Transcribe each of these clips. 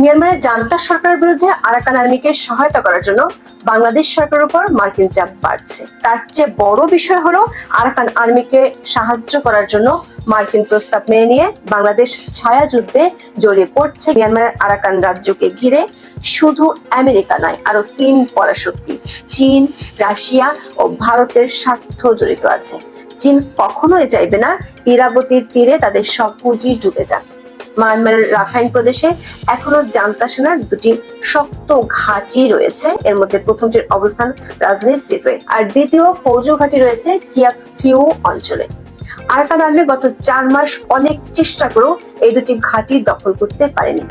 মিয়ানমারের জান্তা সরকারের বিরুদ্ধে আরাকান আর্মিকে সহায়তা করার জন্য বাংলাদেশ সরকারের উপর মার্কিন চাপ বাড়ছে। তার চেয়ে বড় বিষয় হলো আরাকান আর্মিকে সাহায্য করার জন্য মার্কিন প্রস্তাব মেনে নিয়ে বাংলাদেশ ছায়া যুদ্ধে জড়িয়ে পড়ছে। মিয়ানমারের আরাকান রাজ্যকে ঘিরে শুধু আমেরিকা নয় আরও তিন পরাশক্তি, চীন, রাশিয়া ও ভারতের স্বার্থ জড়িত আছে। চীন কখনোই চাইবে না, ইরাবতীর তীরে তাদের সব পুঁজি ডুবে যাক। মায়ানমারের রাখাইন প্রদেশে এখনও জান্তা সেনার দুটি শক্ত ঘাঁটি রয়েছে। এর মধ্যে প্রথমটির অবস্থান রাজধানী সিটওয়ে আর দ্বিতীয় ফৌজ ঘাঁটি রয়েছে কিয়াক ফিউ অঞ্চলে আরাকান আর্মি গত চার মাস অনেক চেষ্টা করেও এই দুটি ঘাঁটি দখল করতে পারেনি।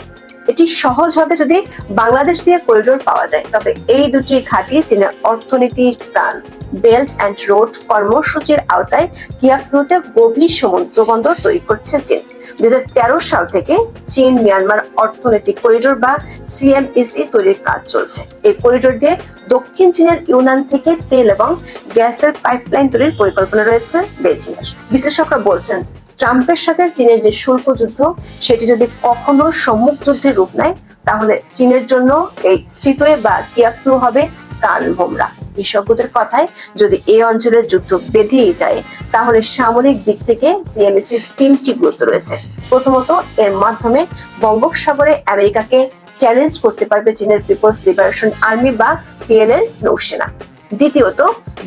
এটি সহজ হবে যদি বাংলাদেশ দিয়ে করিডোর পাওয়া যায়। তবে এই দুটি ঘাঁটি চীনের অর্থনীতির প্রাণ। বেল্ট অ্যান্ড রোড কর্মসূচির আওতায় কিয়াফিউতে গভীর সমুদ্র বন্দর তৈরি করছে চীন। দুই হাজার তেরো সাল থেকে চীন, মিয়ানমার অর্থনৈতিক করিডোর বা সিএমইসি তৈরির কাজ চলছে। এই করিডোর দিয়ে দক্ষিণ চীনের ইউনান থেকে তেল এবং গ্যাসের পাইপলাইন তৈরির পরিকল্পনা রয়েছে বেজিং এর বিশ্লেষকরা বলছেন ট্রাম্পের সাথে চীনের যে শুল্ক যুদ্ধ, সেটি যদি কখনো সম্মুখ যুদ্ধের রূপ নেয়, তাহলে চীনের জন্য এই সিতোয়ে বা কিয়াকিউ হবে ভোমরা বিশেষজ্ঞদের কথায়, যদি এই যুদ্ধ বেঁধেই যায়, তাহলে সামরিক দিক থেকে সিএমএসির তিনটি গুরুত্ব রয়েছে। প্রথমত, এর মাধ্যমে বঙ্গোপসাগরে আমেরিকাকে চ্যালেঞ্জ করতে পারবে চীনের পিপলস লিবারেশন আর্মি বা পিএলএর নৌসেনা। দ্বিতীয়ত,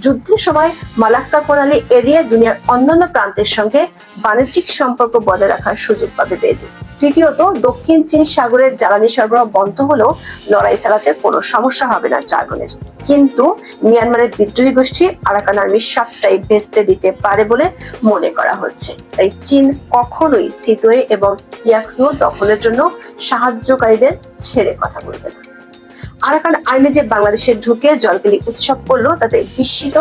যুদ্ধের সময় মালাক্কা প্রণালী এড়িয়ে দুনিয়ার অন্যান্য প্রান্তের সঙ্গে বাণিজ্যিক সম্পর্ক বজায় রাখার সুযোগ পাবে বেজিং তৃতীয়ত, দক্ষিণ চীন সাগরের জ্বালানি সরবরাহ বন্ধ হলেও লড়াই চালাতে কোনো সমস্যা হবে না ড্রাগনের। কিন্তু মিয়ানমারের বিদ্রোহী গোষ্ঠী আরাকান আর্মির সবটাই ভেস্তে দিতে পারে বলে মনে করা হচ্ছে। তাই চীন কখনোই সিতোয়ে এবং ইয়াকু দখলের জন্য সাহায্যকারীদের ছেড়ে কথা বলবে না। আরাকান আর্মি যে বাংলাদেশে ঢুকে জলকেলি উৎসব করল, তাতে বিস্মিত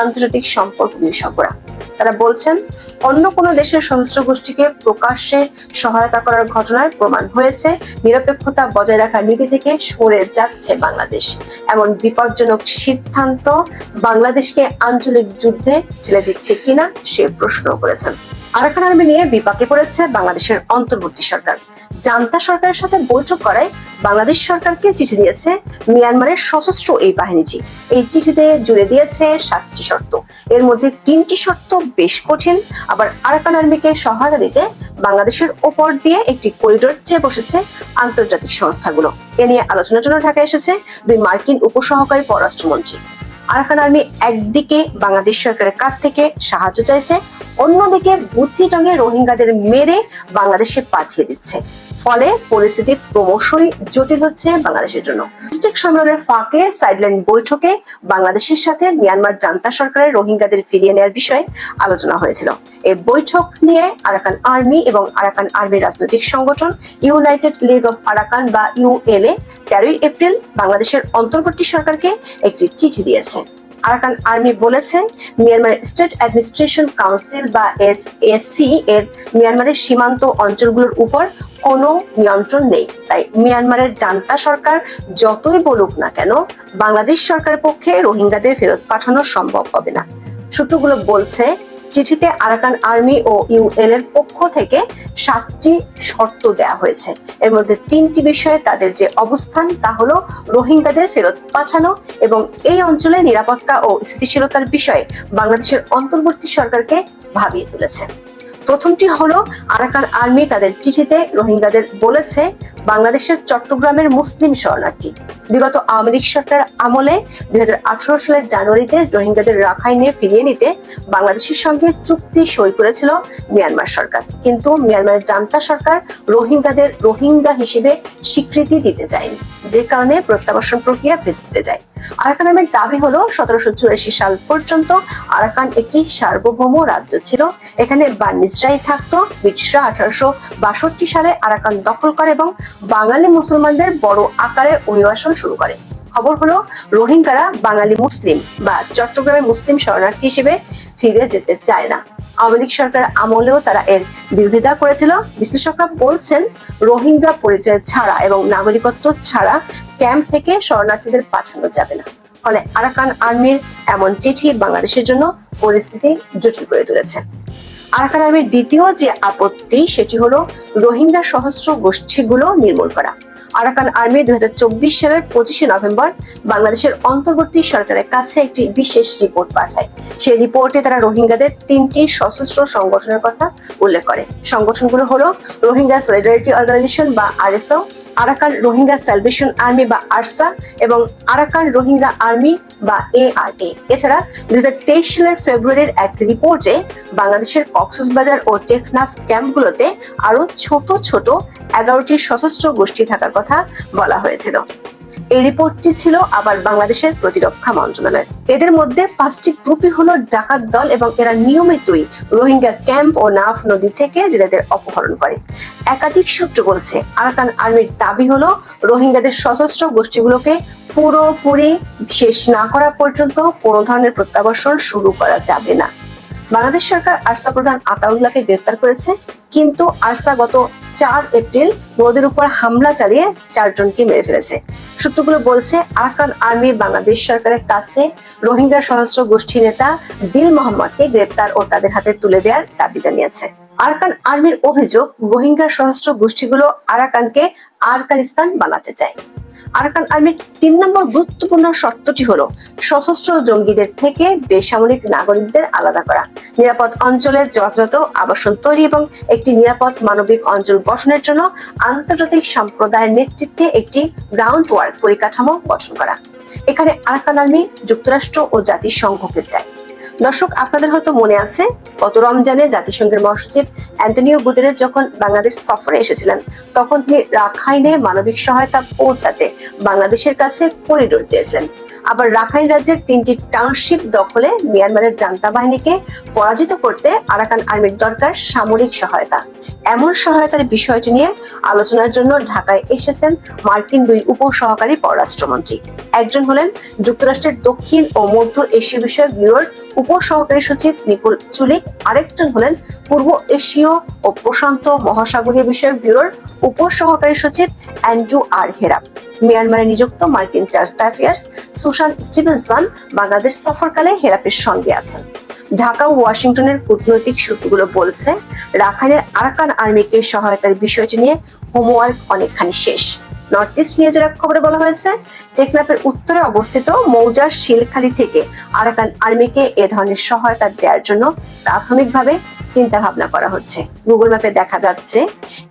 আন্তর্জাতিক সম্পর্ক বিশেষজ্ঞরা তারা বলছেন, অন্য কোনো দেশের সশস্ত্র গোষ্ঠীকে প্রকাশ্যে সহায়তা করার ঘটনায় প্রমাণ হয়েছে। নিরপেক্ষতা বজায় রাখার নীতি থেকে সরে যাচ্ছে বাংলাদেশ। এমন বিপজ্জনক সিদ্ধান্ত বাংলাদেশকে আঞ্চলিক যুদ্ধে ঠেলে দিচ্ছে কিনা, সে প্রশ্ন করেছেন। আরাকান আর্মি নিয়ে বিপাকে পড়েছে বাংলাদেশের অন্তর্বর্তী সরকার। জান্তা সরকারের সাথে বৈঠক করায় বাংলাদেশ সরকারকে চিঠি দিয়েছে মিয়ানমারের সশস্ত্র এই বাহিনীটি। এই চিঠিতে জুড়ে দিয়েছে সাতটি শর্ত। এর মধ্যে তিনটি শর্ত বেশ কঠিন। আবার আরাকান আর্মিকে সহায়তা দিতে বাংলাদেশের ওপর দিয়ে একটি করিডোর চেয়ে বসেছে আন্তর্জাতিক সংস্থাগুলো। এ নিয়ে আলোচনার জন্য ঢাকা এসেছে দুই মার্কিন উপসহকারী পররাষ্ট্রমন্ত্রী। আরাকান আর্মি একদিকে বাংলাদেশ সরকারের কাছ থেকে সাহায্য চাইছে, অন্যদিকে বুদ্ধি জঙ্গে রোহিঙ্গাদের মেরে বাংলাদেশে পাঠিয়ে দিচ্ছে। ফলে পরিস্থিতি ক্রমশই জটিল হচ্ছে বাংলাদেশের জন্য। সম্মেলনের ফাঁকে সাইডলাইন বৈঠকে বাংলাদেশের সাথে মিয়ানমার জান্তা সরকারের রোহিঙ্গাদের ফিরিয়ে নেওয়ার বিষয়ে আলোচনা হয়েছিল। এই বৈঠক নিয়ে আরাকান আর্মি এবং আরাকান আর্মি রাজনৈতিক সংগঠন ইউনাইটেড লিগ অফ আরাকান বা ইউএলএ তেরোই এপ্রিল বাংলাদেশের অন্তর্বর্তী সরকারকে একটি চিঠি দিয়েছে। আরাকান আর্মি বলেছে মিয়ানমার স্টেট অ্যাডমিনিস্ট্রেশন কাউন্সিল বা এস এর মিয়ানমারের সীমান্ত অঞ্চলগুলোর উপর কোনো নিয়ন্ত্রণ নেই। তাই মিয়ানমারের জান্তা সরকার যতই বলুক না কেন, বাংলাদেশ সরকারের পক্ষে রোহিঙ্গাদের ফেরত পাঠানো সম্ভব হবে না। সূত্রগুলো বলছে চিঠিতে আরাকান আর্মি ও ইউএন এর পক্ষ থেকে সাতটি শর্ত দেওয়া হয়েছে। এর মধ্যে তিনটি বিষয়ে তাদের যে অবস্থান, তা হলো রোহিঙ্গাদের ফেরত পাঠানো এবং এই অঞ্চলে নিরাপত্তা ও স্থিতিশীলতার বিষয়ে বাংলাদেশের অন্তর্বর্তী সরকারকে ভাবিয়ে তুলেছে। প্রথমটি হলো আরাকান আর্মি তাদের চিঠিতে রোহিঙ্গাদের বলেছে, বাংলাদেশের চট্টগ্রামের মুসলিম শরণার্থী। বিগত আওয়ামী লীগ সরকার আমলে দুই সালের জানুয়ারিতে রোহিঙ্গাদের রাখাইনে ফিরিয়ে নিতে বাংলাদেশের সঙ্গে চুক্তি সই করেছিল মিয়ানমার সরকার। কিন্তু মিয়ানমারের জান্তা সরকার রোহিঙ্গাদের রোহিঙ্গা হিসেবে স্বীকৃতি দিতে চায়নি, যে কারণে প্রত্যাবাসন প্রক্রিয়া ভেস্তে যায়। আরাকান আর্মির দাবি হলো, সতেরোশো চুরাশি সাল পর্যন্ত আরাকান একটি সার্বভৌম রাজ্য ছিল, এখানে বার্নিজরাই থাকতো, ব্রিটিশরা আঠারোশো বাষট্টি সালে আরাকান দখল করে এবং বাঙালি মুসলমানদের বড় আকারের অভিবাসন শুরু করে। খবর হলো, রোহিঙ্গারা বাঙালি মুসলিম বা চট্টগ্রামের মুসলিম শরণার্থী হিসেবে ফিরে যেতে চায় না। আওয়ামী লীগ সরকার আমলেও তারা এর বিরোধিতা করেছিল। বিশ্লেষকরা বলছেন, রোহিঙ্গা পরিচয় ছাড়া এবং নাগরিকত্ব ছাড়া ক্যাম্প থেকে শরণার্থীদের পাঠানো যাবে না। ফলে আরাকান আর্মির এমন চিঠি বাংলাদেশের জন্য পরিস্থিতি জটিল করে তুলেছে। আরাকান আর্মির দ্বিতীয় যে আপত্তি সেটি হলো রোহিঙ্গা সহস্র গোষ্ঠীগুলো নির্মূল করা। আরাকান আর্মি দুই হাজার চব্বিশ সালের পঁচিশে নভেম্বর বাংলাদেশের অন্তর্বর্তী সরকারের কাছে একটি বিশেষ রিপোর্ট পাঠায়। সেই রিপোর্টে তারা রোহিঙ্গাদের তিনটি সশস্ত্র সংগঠনের কথা উল্লেখ করে। সংগঠনগুলো হলো রোহিঙ্গা সলিডারিটি অর্গানাইজেশন বা RSO, Arakan Rohingya salvation army বা আরসা এবং আরাকান রোহিঙ্গা আর্মি বা এআরএ। এছাড়া দুই হাজার তেইশ সালের ফেব্রুয়ারির এক রিপোর্টে বাংলাদেশের কক্সবাজার ও টেকনাফ ক্যাম্পগুলোতে আরও ছোট ছোট এগারোটি সশস্ত্র গোষ্ঠী থাকার কথা বলা হয়েছিল। এই রিপোর্টটি ছিল আবার বাংলাদেশের প্রতিরক্ষা মন্ত্রণালয়ের। এদের মধ্যে পাঁচটি গ্রুপই হলো ডাকাত দল এবং এরা নিয়মিতই রোহিঙ্গা ক্যাম্প ও নাফ নদী থেকে জেলেদের অপহরণ করে। একাধিক সূত্র বলছে, আরাকান আর্মির দাবি হলো রোহিঙ্গাদের সশস্ত্র গোষ্ঠীগুলোকে পুরোপুরি শেষ না করা পর্যন্ত কোনো ধরনের প্রত্যাবর্ষণ শুরু করা যাবে না। বাংলাদেশ সরকার আরসা প্রধান আতাউল্লাহকে গ্রেপ্তার করেছে, কিন্তু আরসা গত চার এপ্রিল মোদের উপর হামলা চালিয়ে চারজনকে মেরে ফেলেছে। সূত্রগুলো বলছে, আরাকান আর্মি বাংলাদেশ সরকারের কাছে রোহিঙ্গা সশস্ত্র গোষ্ঠী নেতা বিল মোহাম্মদকে গ্রেপ্তার ও তাদের হাতে তুলে দেওয়ার দাবি জানিয়েছে। আরাকান আর্মির অভিযোগ, রোহিঙ্গা সশস্ত্র গোষ্ঠীগুলো আরাকানকে আরকানিস্তান বানাতে চায়। আরাকান আর্মির তিন নম্বর গুরুত্বপূর্ণ শর্তটি হলো সশস্ত্র জঙ্গিদের থেকে বেসামরিক নাগরিকদের আলাদা করা। নিরাপদ অঞ্চলে যথাযথ আবাসন তৈরি এবং একটি নিরাপদ মানবিক অঞ্চল গঠনের জন্য আন্তর্জাতিক সম্প্রদায়ের নেতৃত্বে একটি গ্রাউন্ড ওয়ার্ক পরিকাঠামো গঠন করা। এখানে আরাকান আর্মি যুক্তরাষ্ট্র ও জাতিসংঘকে চায়। দর্শক, আপনাদের হয়তো মনে আছে গত রমজানে জাতিসংঘের মহাসচিব অ্যান্টনিও গুতেরেস যখন বাংলাদেশ সফরে এসেছিলেন, তখন তিনি রাখাইনে মানবিক সহায়তা পৌঁছাতে বাংলাদেশের কাছে করিডোর চেয়েছিলেন। আবার রাখাইন রাজ্যের তিনটি টাউনশিপ দখলে মিয়ানমারের জান্তা বাহিনীকে পরাজিত করতে আরাকান আর্মির দরকার সামরিক সহায়তা। এমন সহায়তার বিষয়টি নিয়ে আলোচনার জন্য ঢাকায় এসেছেন মার্কিন দুই উপ সহকারী পররাষ্ট্রমন্ত্রী। একজন হলেন যুক্তরাষ্ট্রের দক্ষিণ ও মধ্য এশীয় বিষয়ক ব্যুরোর উপ সহকারী সচিব নিকুল চুলিক, আরেকজন হলেন পূর্ব এশীয় ও প্রশান্ত মহাসাগরীয় বিষয়ক ব্যুরোর উপ সহকারী সচিব অ্যান্ড্রু আর হেরা মিয়ানমারে নিযুক্ত মার্কিন charge affaires Susan Stevenson Bangladesh সফরকালে হেরাপের সঙ্গে আছেন। ঢাকা ও ওয়াশিংটনের কূটনৈতিক সূত্রগুলো বলছে, রাখাইনের আরাকান আর্মিকে সহায়তার বিষয়টি নিয়ে হোমওয়ার্ক অনেকখানি শেষ। নর্থ ইস্ট নিউজের এক খবরে বলা হয়েছে, টেকনাফের উত্তরে অবস্থিত মৌজার শিলখালি থেকে আরাকান আর্মিকে এ ধরনের সহায়তা দেওয়ার জন্য প্রাথমিকভাবে চিন্তা ভাবনা করা হচ্ছে। গুগল ম্যাপে দেখা যাচ্ছে,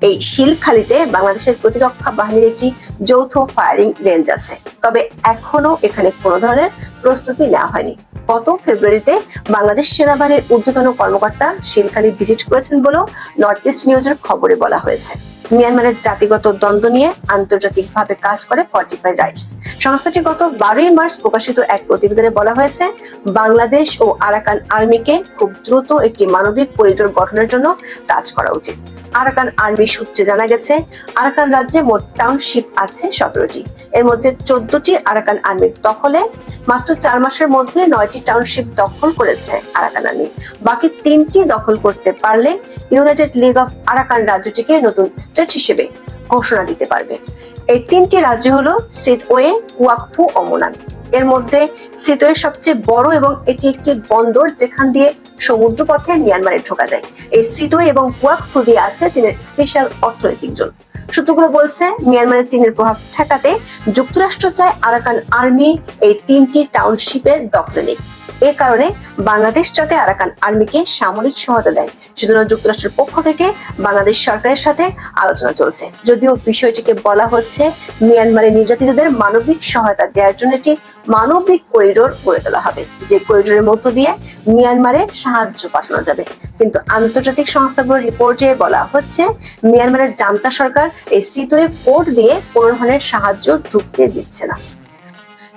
এই শিলখালিতে বাংলাদেশের প্রতিরক্ষা বাহিনীর একটি যৌথ ফায়ারিং রেঞ্জ আছে। তবে এখনও এখানে কোনো ধরনের প্রস্তুতি নেওয়া হয়নি। গত ফেব্রুয়ারিতে বাংলাদেশ সেনাবাহিনীর ঊর্ধ্বতন কর্মকর্তা শিলখালি ভিজিট করেছেন বলেও নর্থ ইস্ট নিউজের খবরে বলা হয়েছে। মিয়ানমারের জাতিগত দ্বন্দ্ব নিয়ে আন্তর্জাতিকভাবে কাজ করে ফর্টিফাই রাইটস সংস্থাটি গত বারোই মার্চ প্রকাশিত এক প্রতিবেদনে বলা হয়েছে, বাংলাদেশ ও আরাকান আর্মিকে খুব দ্রুত একটি মানবিক করিডোর গঠনের জন্য কাজ করা উচিত। আরাকান আর্মি সূত্রে জানা গেছে, আরাকান রাজ্যে মোট টাউনশিপ আছে সতেরোটি। এর মধ্যে চোদ্দটি আরাকান আর্মির দখলে, মাত্র চার মাসের মধ্যে নয়টি টাউনশিপ দখল করেছে আরাকান আর্মি। বাকি তিনটি দখল করতে পারলে ইউনাইটেড লিগ অফ আরাকান রাজ্যটিকে নতুন স্টেট হিসেবে ঘোষণা দিতে পারবে। এই তিনটি রাজ্য হলো সিটওয়ে কুয়াকফু ও মোনান এর মধ্যে সিটওয়ে সবচেয়ে বড় এবং এটি একটি বন্দর যেখান দিয়ে সমুদ্রপথে মিয়ানমারে ঢোকা যায়। এই সিটওয়ে এবং কুয়াকফু দিয়ে আছে চীনের স্পেশাল অর্থনৈতিক জোন সূত্রগুলো বলছে মিয়ানমারের চীনের প্রভাব ঠেকাতে যুক্তরাষ্ট্র চায় আরাকান আর্মি এই তিনটি টাউনশিপের দখলে নিক। এ কারণে বাংলাদেশ যাতে আরাকান আর্মিকে সামরিক সহায়তা দেয়, সেজন্য যুক্তরাষ্ট্রের পক্ষ থেকে বাংলাদেশ সরকারের সাথে আলোচনা চলছে। যদিও বিষয়টিকে বলা হচ্ছে মিয়ানমারের নির্যাতিতদের মানবিক সহায়তা দেওয়ার জন্য একটি মানবিক করিডোর গড়ে তোলা হবে। যে করিডোরের মধ্য দিয়ে মিয়ানমারে সাহায্য পাঠানো যাবে। কিন্তু আন্তর্জাতিক সংস্থাগুলোর রিপোর্টে বলা হচ্ছে মিয়ানমারের জান্তা সরকার এই সিটোয়ে পোর্ট দিয়ে কোনো ধরনের সাহায্য ঢুকতে দিচ্ছে না।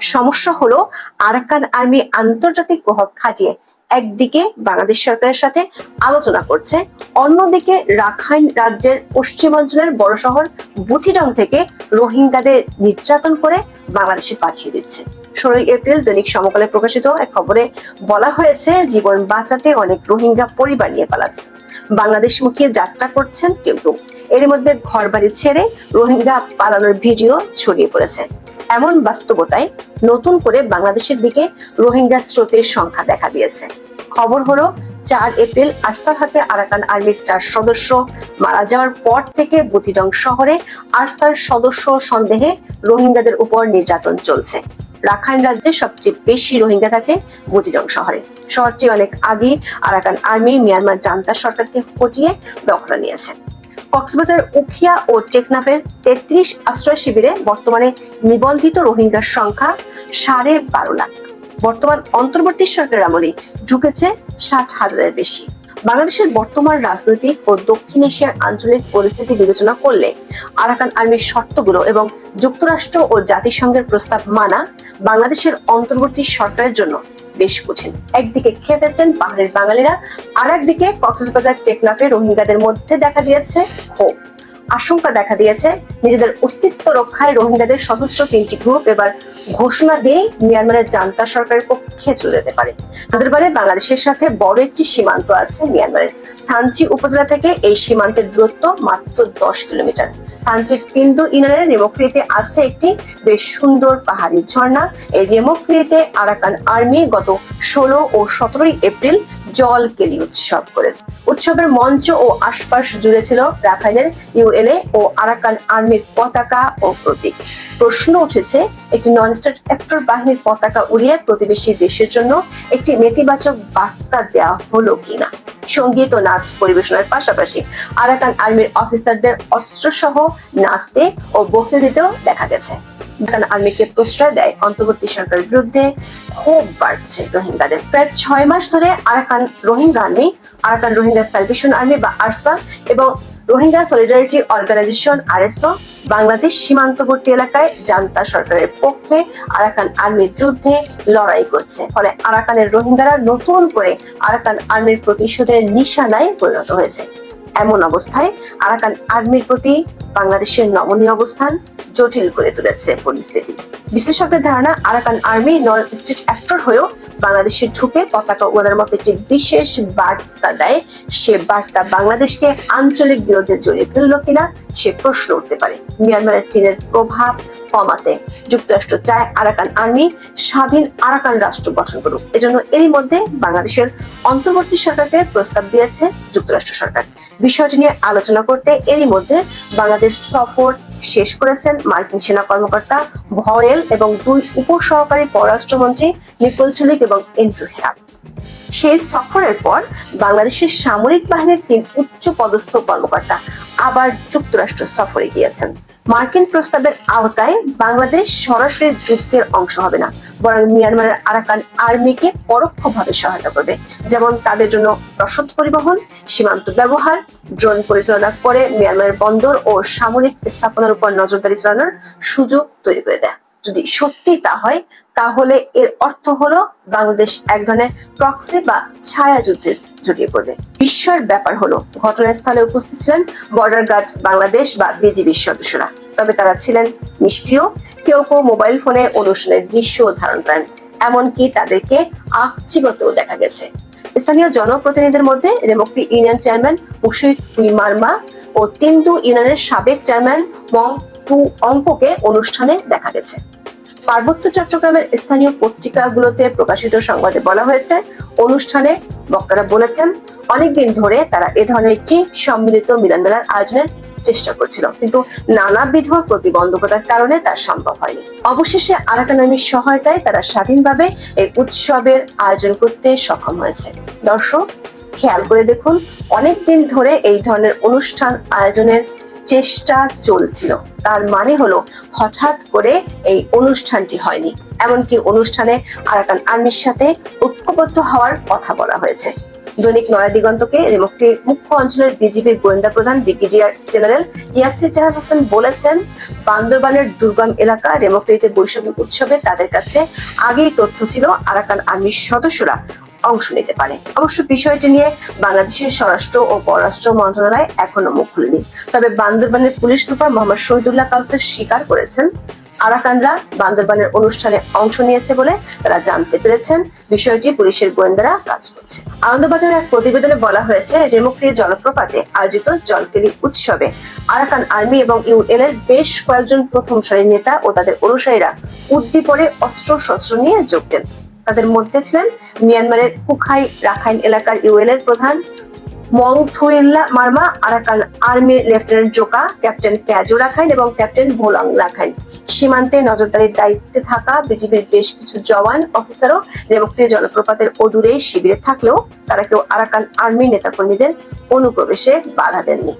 সমস্যা হলো আরাকান আর্মি আন্তর্জাতিক প্রভাব খাটিয়ে একদিকে বাংলাদেশ সরকারের সাথে আলোচনা করছে, অন্যদিকে রাখাইন রাজ্যের পশ্চিমাঞ্চলের বড় শহর বুথিডং থেকে রোহিঙ্গাদের নির্যাতন করে বাংলাদেশে পাঠিয়ে দিচ্ছে। ষোলোই এপ্রিল দৈনিক সমকালে প্রকাশিত এক খবরে বলা হয়েছে, জীবন বাঁচাতে অনেক রোহিঙ্গা পরিবার নিয়ে পালাচ্ছে। বাংলাদেশ মুখিয়ে যাত্রা করছেন কেউ কেউ। এর মধ্যে ঘর ছেড়ে রোহিঙ্গা পালানোর ভিডিও ছড়িয়ে পড়েছে। এমন বাস্তবতায় নতুন করে বাংলাদেশের দিকে রোহিঙ্গা স্রোতের সংখ্যা দেখা দিয়েছে। খবর হলো, চার এপ্রিল আরসার হাতে আরাকান আর্মির চার সদস্য মারা যাওয়ার পর থেকে বুটিডং শহরে আরসার সদস্য সন্দেহে রোহিঙ্গাদের উপর নির্যাতন চলছে। রাখাইন রাজ্যে সবচেয়ে বেশি রোহিঙ্গা থাকে বুটিডং শহরে। শহরটি অনেক আগে আরাকান আর্মি মিয়ানমার জান্তা সরকারকে হটিয়ে দখলে নিয়েছে। কক্সবাজার উখিয়া ও টেকনাফের তেত্রিশ আশ্রয় শিবিরে বর্তমানে নিবন্ধিত রোহিঙ্গার সংখ্যা সাড়ে বারো লাখ। বর্তমান অন্তর্বর্তী সরকারের আমলে ঢুকেছে ষাট হাজারের বেশি। বাংলাদেশের বর্তমান রাজনৈতিক ও দক্ষিণ এশিয়ার আঞ্চলিক পরিস্থিতি বিবেচনা করলে আরাকান আর্মির শর্তগুলো এবং যুক্তরাষ্ট্র ও জাতিসংঘের প্রস্তাব মানা বাংলাদেশের অন্তর্বর্তী সরকারের জন্য বেশ কঠিন একদিকে খেপেছেন পাহাড়ের বাঙালিরা আর একদিকে কক্সবাজার টেকনাফে রোহিঙ্গাদের মধ্যে দেখা দিয়েছে ক্ষোভ। আশঙ্কা দেখা দিয়েছে। নিজেদের অস্তিত্ব রক্ষায় রোহিঙ্গাদের সশস্ত্র তিনটি গ্রুপ এবার ঘোষণা দিয়ে মিয়ানমারের জান্তা সরকারের পক্ষে চলে যেতে পারে। আন্দরবারে বাংলাদেশের সাথে বড় একটি সীমান্ত আছে মিয়ানমারের। থানচি উপজেলা থেকে এই সীমান্তের দূরত্ব মাত্র দশ কিলোমিটার। থানচির তিন্দু ইউনিয়নের রেমোক্রিতে আছে একটি বেশ সুন্দর পাহাড়ি ঝর্ণা। এই রেমোক্রিতে আরাকান আর্মি গত ষোলো ও সতেরোই এপ্রিল জল কেলি উৎসব করেছে। উৎসবের মঞ্চ ও আশপাশ জুড়ে ছিল রাখাইনের ইউএলএ ও আরাকান আর্মির পতাকা ও প্রতীক। প্রশ্ন উঠেছে, একটি নন স্টেট অ্যাক্টর বাহিনীর পতাকা উড়িয়ে প্রতিবেশী দেশের জন্য একটি নেতিবাচক বার্তা দেওয়া হলো কিনা? সংগীত ও নাচ পরিবেশনার পাশাপাশি আরাকান আর্মির অফিসারদের অস্ত্রসহ নাচতে ও বক্তৃতা দিতেও দেখা গেছে। আর্মিকে প্রশ্রয় দেয়। অন্তর্বর্তী সরকারের বিরুদ্ধে ক্ষোভ বাড়ছে রোহিঙ্গাদের। প্রায় ছয় মাস ধরে Arakan Rohingya army, Arakan Rohingya salvation army বা আরসা এবং Rohingya solidarity organisation RSO Bangladesh সীমান্তবর্তী এলাকায় জান্তা সরকারের পক্ষে আরাকান আর্মির বিরুদ্ধে লড়াই করছে। ফলে আরাকানের রোহিঙ্গারা নতুন করে আরাকান আর্মির প্রতিশোধের নিশানায় পরিণত হয়েছে। এমন অবস্থায় আরাকান আর্মির প্রতি বাংলাদেশের নমনীয় অবস্থান জটিল করে তুলেছে পরিস্থিতি বিশ্লেষকদের ধারণা, Arakan army non state actor হয়েও বাংলাদেশে ঢুকে পতাকা উড়ানোর মতো একটি বিশেষ বার্তা দেয়। সে বার্তা বাংলাদেশকে আঞ্চলিক বিরোধে জড়িয়ে ফেলল কিনা সে প্রশ্ন উঠতে পারে। মিয়ানমারের চীনের প্রভাব কমাতে যুক্তরাষ্ট্র চায় আরাকান আর্মি স্বাধীন আরাকান রাষ্ট্র গঠন করুক। এজন্য এরই মধ্যে বাংলাদেশের অন্তর্বর্তী সরকারকে প্রস্তাব দিয়েছে যুক্তরাষ্ট্র সরকার। বিষয়টি নিয়ে আলোচনা করতে এরই মধ্যে বাংলাদেশ সফর শেষ করেছেন মার্কিন সেনা কর্মকর্তা ভয়েল এবং দুই উপসহকারী পররাষ্ট্রমন্ত্রী নিকোল চুলিক এবং এন্ড্রু হেরাপ সেই সফরের পর বাংলাদেশের সামরিক বাহিনীর তিন উচ্চ পদস্থ কর্মকর্তা আবার যুক্তরাষ্ট্র সফরে গিয়েছেন। মার্কিন প্রস্তাবের আওতায় বাংলাদেশ সরাসরি যুদ্ধের অংশ হবে না। বরং মিয়ানমারের আরাকান আর্মিকে পরোক্ষভাবে সহায়তা করবে। যেমন তাদের জন্য রসদ পরিবহন, সীমান্ত ব্যবহার, ড্রোন পরিচালনা করে মিয়ানমারের বন্দর ও সামরিক স্থাপনার উপর নজরদারি চালানোর সুযোগ তৈরি করে দেয়। যদি সত্যি তা হয়, তাহলে এর অর্থ হলো বাংলাদেশ এক ধরনের প্রক্সি বা ছায়া যুদ্ধে জড়িয়ে পড়বে। বিস্ময়ের ব্যাপার হলো, ঘটনাস্থলে উপস্থিত ছিলেন বর্ডার গার্ড বাংলাদেশ বা বিজিবির সদস্যরা। তবে তারা ছিলেন নিষ্ক্রিয়। কেউ কেউ মোবাইল ফোনে অনুষ্ঠানের দৃশ্য ধারণ করেন, এমনকি তাদেরকে আকচিগত দেখা গেছে। স্থানীয় জনপ্রতিনিধিদের মধ্যে রেমক্রি ইউনিয়ন চেয়ারম্যান মুশিদ মার্মা ও তিন্দু ইউনিয়নের সাবেক চেয়ারম্যান মং টু অঙ্ককে অনুষ্ঠানে দেখা গেছে। পার্বত্য চট্টগ্রামের স্থানীয় পত্রিকাগুলোতে প্রকাশিত সংবাদে বলা হয়েছে, অনুষ্ঠানে বক্তারা বলেছেন, অনেকদিন ধরে তারা এ ধরনের একটি সম্মিলিত মিলনমেলার আয়োজনের চেষ্টা করছিল, কিন্তু নানাবিধ প্রতিবন্ধকতার কারণে তা সম্ভব হয়নি। অবশেষে আরাকান আর্মির সহায়তায় তারা স্বাধীনভাবে এই উৎসবের আয়োজন করতে সক্ষম হয়েছে। দর্শক, খেয়াল করে দেখুন, অনেকদিন ধরে এই ধরনের অনুষ্ঠান আয়োজনের চেষ্টা চলছিল। তার মানে হলো, হঠাৎ করে এই অনুষ্ঠানটি হয়নি। এমনকি অনুষ্ঠানে আরাকান আর্মির সাথে ঐক্যবদ্ধ হওয়ার কথা বলা হয়েছে। দৈনিক নয়া দিগন্তকে রেমক্রির মুখ্য অঞ্চলের বিজিবির গোয়েন্দা প্রধান ব্রিগেডিয়ার জেনারেল ইয়াসির জাহান হোসেন বলেছেন, বান্দরবানের দুর্গম এলাকা রেমক্রিতে বৈশাখী উৎসবে তাদের কাছে আগেই তথ্য ছিল আরাকান আর্মির সদস্যরা অংশ নিতে পারে। অবশ্য বিষয়টি নিয়ে বাংলাদেশের স্বরাষ্ট্র ও পররাষ্ট্র মন্ত্রণালয় এখনও মুখ খুলেনি। তবে বান্দরবানের পুলিশ সুপার মোহাম্মদ শহীদুল্লাহ কাউসার স্বীকার করেছেন। আরাকানরা বান্দরবানের অনুষ্ঠানে অংশ নিয়েছে বলে তারা জানতে পেরেছেন। বিষয়টি পুলিশের গোয়েন্দারা কাজ করছে। আনন্দবাজারের এক প্রতিবেদনে বলা হয়েছে রেমুক্রিয় জলপ্রপাতে আয়োজিত জলকেলি উৎসবে আরাকান আর্মি এবং ইউএল এর বেশ কয়েকজন প্রথম সারির নেতা ও তাদের অনুসারীরা উদ্দীপনে অস্ত্র শস্ত্র নিয়ে যোগ দেন। তাদের মধ্যে ছিলেন মিয়ানমারের কুখাই রাখাইন এলাকার ইউএল এর প্রধান মং থুইল্লা মার্মা, আরাকান আর্মির lieutenant Joka, captain Pyajo Rakhine এবং ক্যাপ্টেন ভোলাং রাখাইন। সীমান্তে নজরদারির দায়িত্বে থাকা বিজিবির বেশ কিছু জওয়ান অফিসারও রেমুক্তি জলপ্রপাতের অদূরে শিবিরে থাকলেও তারা কেউ আরাকান আর্মির নেতাকর্মীদের অনুপ্রবেশে বাধা দেননি।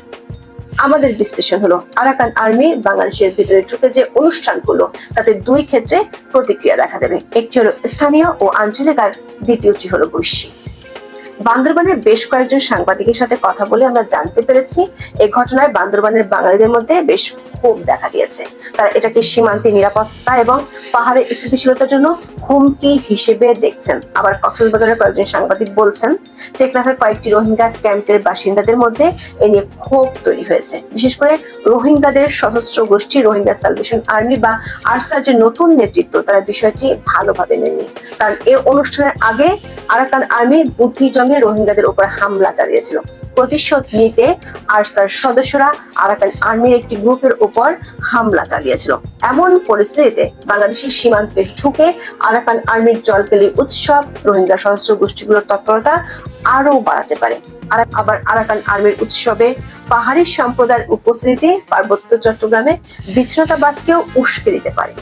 আমাদের বিশ্লেষণ হলো, আরাকান আর্মি বাংলাদেশের ভিতরে ঢুকে যে অনুষ্ঠান অনুষ্ঠানগুলো, তাতে দুই ক্ষেত্রে প্রতিক্রিয়া দেখা দেবে। একটি হলো স্থানীয় ও আঞ্চলিক, আর দ্বিতীয়টি হলো বৈশ্বিক। বান্দরবানের বেশ কয়েকজন সাংবাদিকের সাথে কথা বলে আমরা জানতে পেরেছি এই ঘটনায় বান্দরবানের বাঙালিদের মধ্যে বেশ ক্ষোভ দেখা দিয়েছে। তারা এটাকে সীমান্তে নিরাপত্তা এবং পাহাড়ের স্থিতিশীলতার জন্য হুমকি হিসেবে দেখছেন। আবার কক্সবাজারের কয়েকজন সাংবাদিক বলছেন, টেকনাফের কয়েকটি রোহিঙ্গা ক্যাম্পের বাসিন্দাদের মধ্যে এ নিয়ে ক্ষোভ তৈরি হয়েছে। বিশেষ করে রোহিঙ্গাদের সশস্ত্র গোষ্ঠী রোহিঙ্গা সালভেশন আর্মি বা আরসার যে নতুন নেতৃত্ব, তারা বিষয়টি ভালোভাবে নেয়নি কারণ এ অনুষ্ঠানের আগে আরাকান আর্মি বুদ্ধিজঙ্গে রোহিঙ্গাদের উপর হামলা চালিয়েছিল। প্রতিশোধ নিতে আরসার সদস্যরা আরাকান আর্মির একটি গ্রুপের উপর হামলা চালিয়েছিল। এমন পরিস্থিতিতে বাংলাদেশের সীমান্তে ঢুকে আরাকান আর্মির জলকেলি উৎসব, রোহিঙ্গা সশস্ত্র গোষ্ঠীগুলোর তৎপরতা আরও বাড়াতে পারে। আবার আরাকান আর্মির উৎসবে পাহাড়ি সম্প্রদায়ের উপস্থিতি পার্বত্য চট্টগ্রামে বিচ্ছিন্নতাবাদকেও উস্কে দিতে পারে।